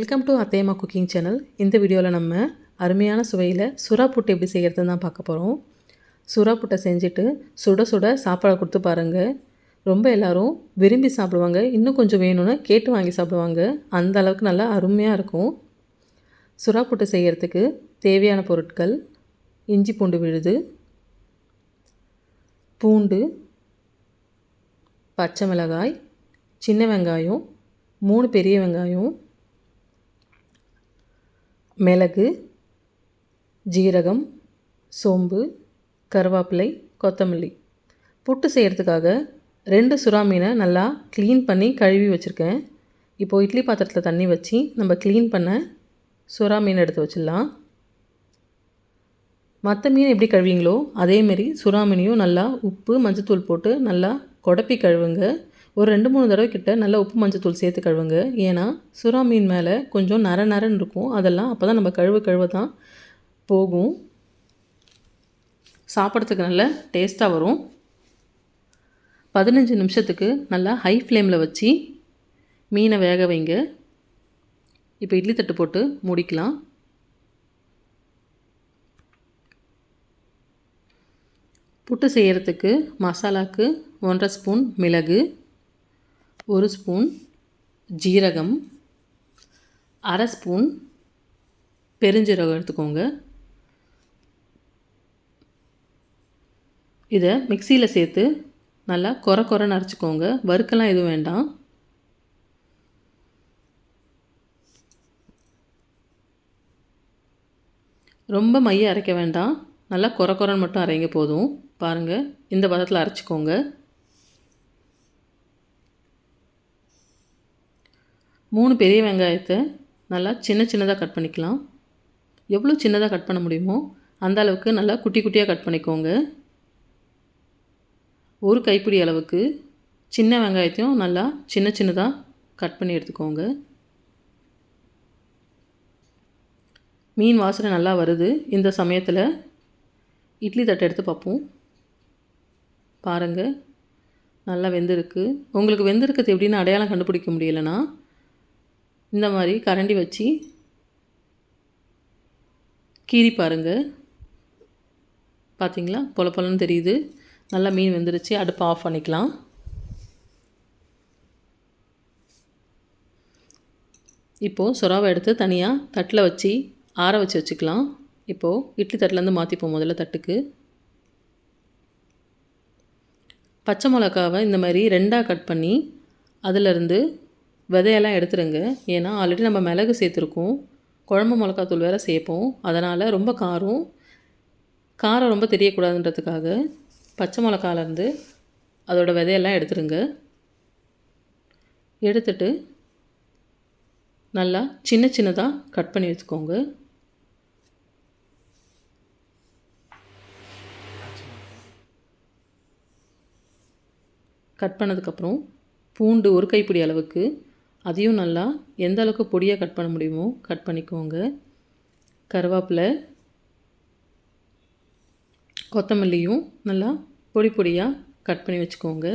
Welcome to Athaiyamma cooking channel இந்த வீடியோவில் நம்ம அருமையான சுவையில் சுறா புட்டு எப்படி செய்கிறதுன்னு தான் பார்க்க போகிறோம் சுறா புட்டை செஞ்சுட்டு சுட சுட சாப்பாடை கொடுத்து பாருங்கள் ரொம்ப எல்லாரும் விரும்பி சாப்பிடுவாங்க. இன்னும் கொஞ்சம் வேணும்னு கேட்டு வாங்கி சாப்பிடுவாங்க. அந்த அளவுக்கு நல்லா அருமையாக இருக்கும். சுறா புட்டு செய்கிறதுக்கு தேவையான பொருட்கள் இஞ்சி பூண்டு விழுது பூண்டு பச்சை மிளகாய் சின்ன வெங்காயம் மூணு பெரிய வெங்காயம் மிளகு ஜீரகம் சோம்பு கருவேப்பிலை கொத்தமல்லி. புட்டு செய்கிறதுக்காக ரெண்டு சுறா மீனை நல்லா க்ளீன் பண்ணி கழுவி வச்சுருக்கேன். இப்போது இட்லி பாத்திரத்தில் தண்ணி வச்சு நம்ம க்ளீன் பண்ண சுறா மீன் எடுத்து வச்சிடலாம். மற்ற மீன் எப்படி கழுவிங்களோ அதேமாரி சுறா மீனையும் நல்லா உப்பு மஞ்சத்தூள் போட்டு நல்லா குடப்பி கழுவுங்க. ஒரு ரெண்டு மூணு தடவை கிட்ட நல்லா உப்பு மஞ்சத்தூள் சேர்த்து கழுவுங்க. ஏன்னா சுறா மீன் மேலே கொஞ்சம் நர நரன்னு இருக்கும். அதெல்லாம் அப்போ தான் நம்ம கழுவ கழுவ தான் போகும். சாப்பிட்றதுக்கு நல்ல டேஸ்ட்டாக வரும். பதினஞ்சு நிமிஷத்துக்கு நல்லா ஹை ஃப்ளேமில் வச்சு மீனை வேக வைங்க. இப்போ இட்லி தட்டு போட்டு முடிக்கலாம். புட்டு செய்கிறதுக்கு மசாலாக்கு ஒன்றரை ஸ்பூன் மிளகு. ஒரு ஸ்பூன் ஜீரகம் அரை ஸ்பூன் பெருஞ்சீரகம் எடுத்துக்கோங்க. இதை மிக்சியில் சேர்த்து நல்லா கொர கொரன்னு அரைச்சிக்கோங்க. வறுக்கெல்லாம் எதுவும் வேண்டாம். ரொம்ப மைய அரைக்க வேண்டாம். நல்லா கொர கொரன்னு மட்டும் அரைங்க போதும். பாருங்கள் இந்த பதத்தில் அரைச்சிக்கோங்க. மூணு பெரிய வெங்காயத்தை நல்லா சின்ன சின்னதாக கட் பண்ணிக்கலாம். எவ்வளோ சின்னதாக கட் பண்ண முடியுமோ அந்த அளவுக்கு நல்லா குட்டி குட்டியாக கட் பண்ணிக்கோங்க. ஒரு கைப்பிடி அளவுக்கு சின்ன வெங்காயத்தையும் நல்லா சின்ன சின்னதாக கட் பண்ணி எடுத்துக்கோங்க. மீன் வாசனை நல்லா வருது. இந்த சமயத்தில் இட்லி தட்டை எடுத்து பார்ப்போம். பாருங்கள் நல்லா வெந்திருக்கு. உங்களுக்கு வெந்திருக்கிறது எப்படின்னு அடையாளம் கண்டுபிடிக்க முடியலைன்னா இந்த மாதிரி கரண்டி வச்சு கீறி பாருங்கள் பார்த்தீங்களா பொல பொலன்னு தெரியுது. நல்லா மீன் வெந்துருச்சு. அடுப்பை ஆஃப் பண்ணிக்கலாம். இப்போது சுறாவை எடுத்து தனியாக தட்டில் வச்சு ஆற வச்சு வச்சுக்கலாம். இப்போது இட்லி தட்டிலேருந்து மாற்றிப்போம் முதல்ல தட்டுக்கு. பச்சை மிளகாவை இந்த மாதிரி ரெண்டாக கட் பண்ணி அதிலிருந்து விதையெல்லாம் எடுத்துருங்க. ஏன்னா ஆல்ரெடி நம்ம மிளகு சேர்த்துருக்கோம். குழம்பு மிளகாத்தூள் வேறு சேர்ப்போம். அதனால் ரொம்ப காரம். காரம் ரொம்ப தெரியக்கூடாதுன்றதுக்காக பச்சை மிளகாலேருந்து அதோடய விதையெல்லாம் எடுத்துருங்க. எடுத்துட்டு நல்லா சின்ன சின்னதாக கட் பண்ணி வச்சுக்கோங்க கட் பண்ணதுக்கப்புறம் பூண்டு ஒரு கைப்பிடி அளவுக்கு அதையும் நல்லா எந்த அளவுக்கு பொடியாக கட் பண்ண முடியுமோ கட் பண்ணிக்கோங்க. கருவேப்பிலை கொத்தமல்லியும் நல்லா பொடி பொடியாக கட் பண்ணி வச்சுக்கோங்க.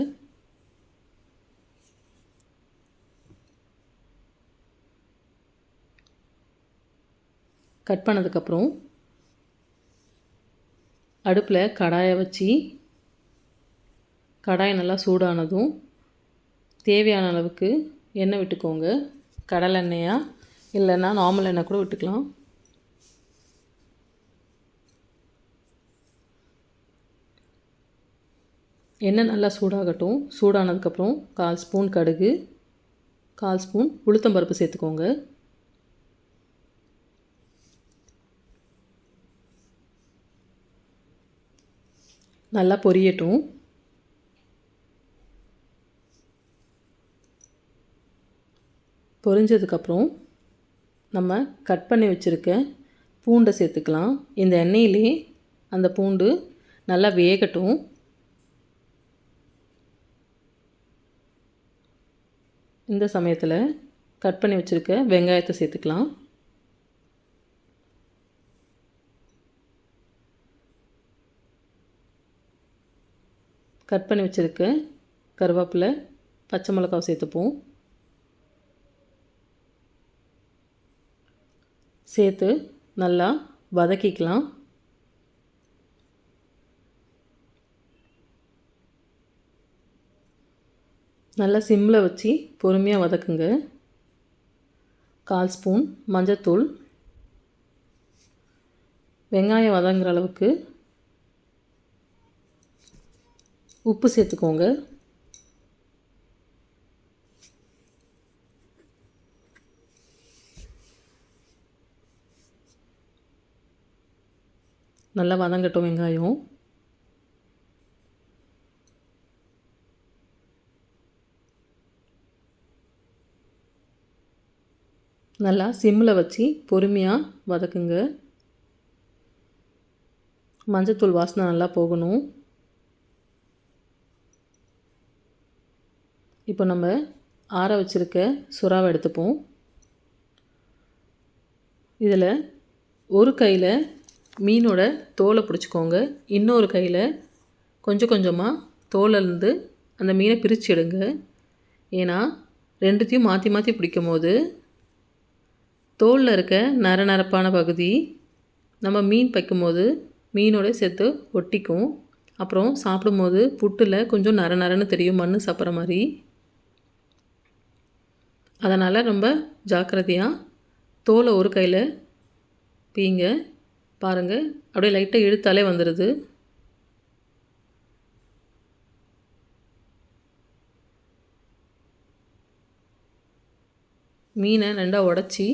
கட் பண்ணதுக்கப்புறம் அடுப்பில் கடாயை வச்சு கடாயை நல்லா சூடானதும் தேவையான அளவுக்கு எண்ணெய் விட்டுக்கோங்க. கடலை எண்ணெயா? இல்லைன்னா நார்மல் எண்ணெய் கூட விட்டுக்கலாம். எண்ணெய் நல்லா சூடாகட்டும். சூடானதுக்கப்புறம் கால் ஸ்பூன் கடுகு கால் ஸ்பூன் உளுத்தம்பருப்பு சேர்த்துக்கோங்க. நல்லா பொரியட்டும். பொரிஞ்சதுக்கப்புறம் நம்ம கட் பண்ணி வச்சுருக்க பூண்டை சேர்த்துக்கலாம். இந்த எண்ணெயிலே அந்த பூண்டு நல்லா வேகட்டும். இந்த சமயத்தில் கட் பண்ணி வச்சுருக்க வெங்காயத்தை சேர்த்துக்கலாம். கட் பண்ணி வச்சுருக்க கருவேப்பிலை பச்சை மிளகாவை சேர்த்துப்போம். சேர்த்து நல்லா வதக்கிக்கலாம். நல்லா சிம்மில் வச்சு பொறுமையாக வதக்குங்க. கால் ஸ்பூன் மஞ்சத்தூள். வெங்காயம் வதங்குற அளவுக்கு உப்பு சேர்த்துக்கோங்க. நல்லா வதங்கட்டும் வெங்காயம். நல்லா சிம்மில் வச்சு பொறுமையாக வதக்குங்க. மஞ்சத்தூள் வாசனை நல்லா போகணும். இப்போ நம்ம ஆற வச்சுருக்க சுறாவை எடுத்துப்போம். இதில் ஒரு கையில் மீனோட தோலை பிடிச்சிக்கோங்க. இன்னொரு கையில் கொஞ்சம் கொஞ்சமாக தோலிருந்து அந்த மீனை பிரித்து எடுங்க. ஏன்னா ரெண்டுத்தையும் மாற்றி மாற்றி பிடிக்கும் போது தோலில் இருக்க நர நரப்பான பகுதி நம்ம மீன் வைக்கும்போது மீனோட சேர்த்து ஒட்டிக்கும். அப்புறம் சாப்பிடும்போது புட்டில் கொஞ்சம் நர நரன்னு தெரியும் மண் சாப்பிட்ற மாதிரி. அதனால் ரொம்ப ஜாக்கிரதையாக தோலை ஒரு கையில் பீங்க. பாருங்கள் அப்படியே லைட்டாக இழுத்தாலே வந்துடுது மீனை ரெண்டாக உடச்சி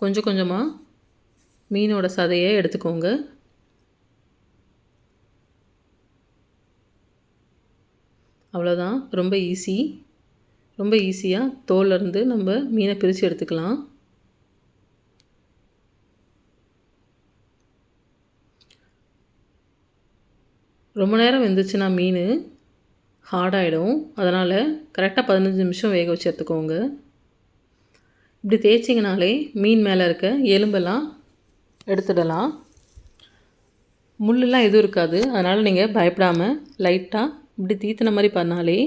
கொஞ்சம் கொஞ்சமாக மீனோட சதையை எடுத்துக்கோங்க. அவ்வளோதான் ரொம்ப ஈஸி ரொம்ப ஈஸியாக தோல்லேருந்து நம்ம மீனை பிரித்து எடுத்துக்கலாம். ரொம்ப நேரம் வெந்துச்சுன்னா மீன் ஹார்டாகிடும் அதனால் கரெக்டாக பதினஞ்சு நிமிஷம் வேக வச்சு எடுத்துக்கோங்க. இப்படி தேய்ச்சிங்கனாலே மீன் மேலே இருக்க எலும்பெல்லாம் எடுத்துடலாம். முள்ளெல்லாம் எதுவும் இருக்காது. அதனால் நீங்கள் பயப்படாமல் லைட்டாக இப்படி தீத்தின மாதிரி பண்ணாலே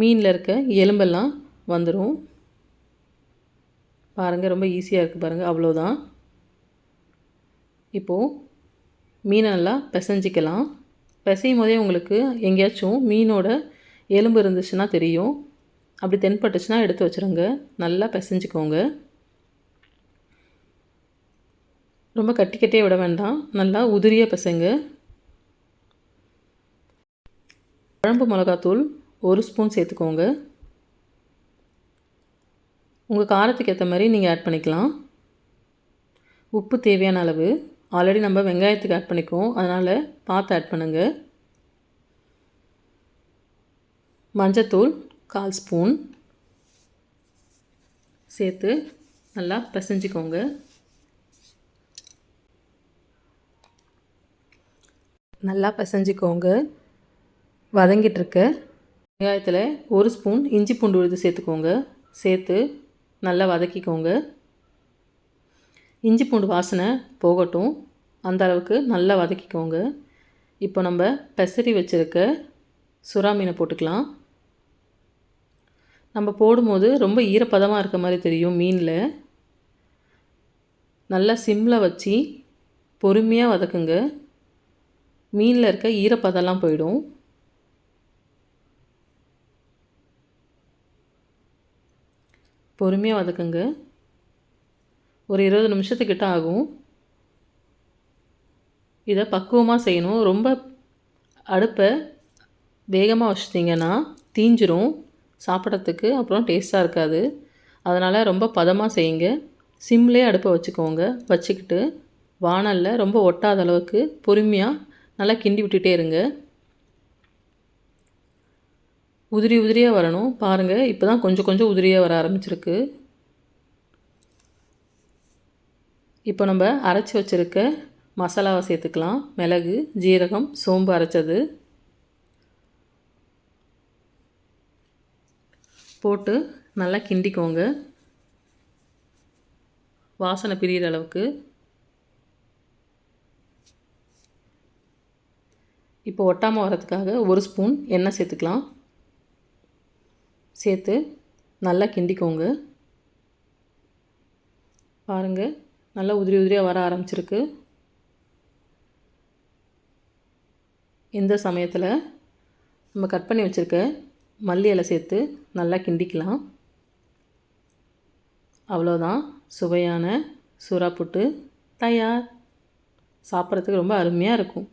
மீனில் இருக்க எலும்பெல்லாம் வந்துடும் பாருங்கள் ரொம்ப ஈஸியாக இருக்குது பாருங்கள் அவ்வளோதான் இப்போது மீனை நல்லா பிசைஞ்சிக்கலாம். பிசையும் போதே உங்களுக்கு எங்கேயாச்சும் மீனோட எலும்பு இருந்துச்சுன்னா தெரியும். அப்படி தென்பட்டுச்சுன்னா எடுத்து வச்சுருங்க. நல்லா பிசைஞ்சிக்கோங்க. ரொம்ப கட்டி கட்டியே விட வேண்டாம். நல்லா உதிரியாக பிசைங்க. குழம்பு மிளகாத்தூள் ஒரு ஸ்பூன் சேர்த்துக்கோங்க. உங்கள் காரத்துக்கு ஏற்ற மாதிரி நீங்கள் ஆட் பண்ணிக்கலாம். உப்பு தேவையான அளவு. ஆல்ரெடி நம்ம வெங்காயத்துக்கு ஆட் பண்ணிக்குவோம். அதனால் பார்த்து ஆட் பண்ணுங்கள் மஞ்சத்தூள் கால் ஸ்பூன். சேர்த்து நல்லா பிசைஞ்சிக்கோங்க. நல்லா பிசைஞ்சிக்கோங்க. வதங்கிட்டுருக்க. வெங்காயத்தில் ஒரு ஸ்பூன் இஞ்சி பூண்டு விழுது சேர்த்துக்கோங்க. சேர்த்து நல்லா வதக்கிக்கோங்க. இஞ்சி பூண்டு வாசனை போகட்டும். அந்த அளவுக்கு நல்லா வதக்கிக்கோங்க. இப்போ நம்ம பெசரி வச்சுருக்க சுறா மீனை போட்டுக்கலாம். நம்ம போடும்போது ரொம்ப ஈரப்பதமாக இருக்க மாதிரி தெரியும் மீனில். நல்லா சிம்மில் வச்சு பொறுமையாக வதக்குங்க. மீனில் இருக்க ஈரப்பதம்லாம் போயிடும். பொறுமையாக வதக்குங்க. ஒரு இருபது நிமிஷத்துக்கிட்ட ஆகும். இதை பக்குவமாக செய்யணும். ரொம்ப அடுப்பை வேகமாக வச்சிட்டிங்கன்னா தீஞ்சிரும். சாப்பிட்றதுக்கு அப்புறம் டேஸ்ட்டாக இருக்காது. அதனால் ரொம்ப பதமாக செய்யுங்க. சிம்லேயே அடுப்பை வச்சுக்கோங்க. வச்சுக்கிட்டு வானலில் ரொம்ப ஒட்டாத அளவுக்கு பொறுமையாக நல்லா கிண்டி விட்டுட்டே இருங்க. உதிரி உதிரியாக வரணும். பாருங்கள் இப்போ தான் கொஞ்சம் கொஞ்சம் உதிரியாக வர ஆரம்பிச்சிருக்கு. இப்போ நம்ம அரைச்சி வச்சுருக்க மசாலாவை சேர்த்துக்கலாம். மிளகு ஜீரகம் சோம்பு அரைச்சது. போட்டு நல்லா கிண்டிக்கோங்க. வாசனை பிரியிற அளவுக்கு. இப்போ ஒட்டாமல் வரதுக்காக ஒரு ஸ்பூன் எண்ணெய் சேர்த்துக்கலாம். சேர்த்து நல்லா கிண்டிக்கோங்க. பாருங்கள் நல்லா உதிரி உதிரியாக வர ஆரம்பிச்சிருக்கு. இந்த சமயத்தில் நம்ம கட் பண்ணி வச்சுருக்க மல்லி இலை சேர்த்து நல்லா கிண்டிக்கலாம். அவ்வளோதான் சுவையான சுறா புட்டு தயார். சாப்பிட்றதுக்கு ரொம்ப அருமையாக இருக்கும்.